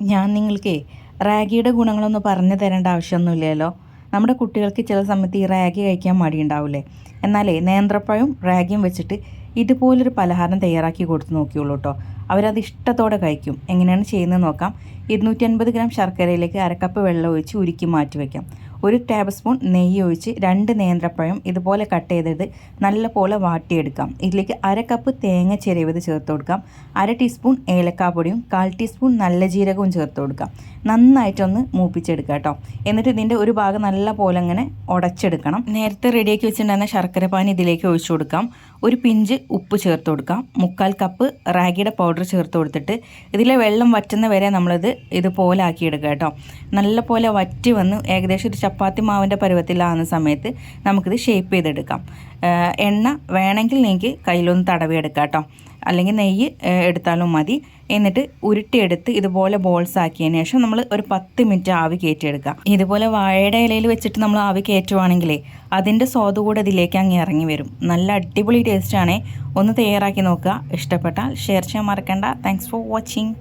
ഞാൻ നിങ്ങൾക്ക് റാഗിയുടെ ഗുണങ്ങളൊന്നും പറഞ്ഞു തരേണ്ട ആവശ്യമൊന്നുമില്ലല്ലോ. നമ്മുടെ കുട്ടികൾക്ക് ചില സമയത്ത് ഈ റാഗി കഴിക്കാൻ മടിയുണ്ടാവില്ലേ എന്നാലേ നേന്ത്രപ്പഴവും റാഗിയും വെച്ചിട്ട് ഇതുപോലൊരു പലഹാരം തയ്യാറാക്കി കൊടുത്ത് നോക്കിയുള്ളൂ കേട്ടോ. അവരത് ഇഷ്ടത്തോടെ കഴിക്കും. എങ്ങനെയാണ് ചെയ്യുന്നത് നോക്കാം. ഇരുന്നൂറ്റി അൻപത് ഗ്രാം ശർക്കരയിലേക്ക് അരക്കപ്പ് വെള്ളം ഒഴിച്ച് ഉരുക്കി മാറ്റി വയ്ക്കാം ഒരു ടേബിൾ സ്പൂൺ നെയ്യ് ഒഴിച്ച് രണ്ട് നേന്ത്രപ്പഴം ഇതുപോലെ കട്ട് ചെയ്തത് നല്ലപോലെ വാട്ടിയെടുക്കാം. ഇതിലേക്ക് അര കപ്പ് തേങ്ങ ചിരവിത് ചേർത്ത് കൊടുക്കാം. അര ടീസ്പൂൺ ഏലക്കാപ്പൊടിയും കാൽ ടീസ്പൂൺ നല്ല ജീരകവും ചേർത്ത് കൊടുക്കാം. നന്നായിട്ടൊന്ന് മൂപ്പിച്ചെടുക്കുക കേട്ടോ. എന്നിട്ട് ഇതിന്റെ ഒരു ഭാഗം നല്ല പോലെ അങ്ങനെ ഉടച്ചെടുക്കണം. നേരത്തെ റെഡിയാക്കി വെച്ചിട്ടുണ്ടായിരുന്ന ശർക്കര പാനി ഇതിലേക്ക് ഒഴിച്ചു കൊടുക്കാം. ഒരു പിഞ്ച് ഉപ്പ് ചേർത്ത് കൊടുക്കാം. മുക്കാൽ കപ്പ് റാഗിയുടെ പൗഡർ ചേർത്ത് കൊടുത്തിട്ട് ഇതിലെ വെള്ളം വറ്റുന്ന വരെ നമ്മളിത് ഇതുപോലെ ആക്കിയെടുക്കുക കേട്ടോ. നല്ല പോലെ വറ്റി വന്ന് ഏകദേശം ഒരു ചപ്പാത്തി മാവിന്റെ പരുവത്തിലാകുന്ന സമയത്ത് നമുക്കിത് ഷേപ്പ് ചെയ്തെടുക്കാം. എണ്ണ വേണമെങ്കിൽ നിങ്ങൾക്ക് കയ്യിലൊന്ന് തടവിയെടുക്കാം കേട്ടോ അല്ലെങ്കിൽ നെയ്യ് എടുത്താലും മതി. എന്നിട്ട് ഉരുട്ടിയെടുത്ത് ഇതുപോലെ ബോൾസ് ആക്കിയതിന് ശേഷം നമ്മൾ ഒരു പത്ത് മിനിറ്റ് ആവി കയറ്റിയെടുക്കുക. ഇതുപോലെ വാഴയുടെ ഇലയിൽ വെച്ചിട്ട് നമ്മൾ ആവി കയറ്റുവാണെങ്കിലേ അതിന്റെ സ്വാദ് കൂടെ ഇതിലേക്ക് അങ്ങ് ഇറങ്ങി വരും. നല്ല അടിപൊളി ടേസ്റ്റാണേ ഒന്ന് തയ്യാറാക്കി നോക്കുക. ഇഷ്ടപ്പെട്ടാൽ ഷെയർ ചെയ്യാൻ മറക്കണ്ട. Thanks for watching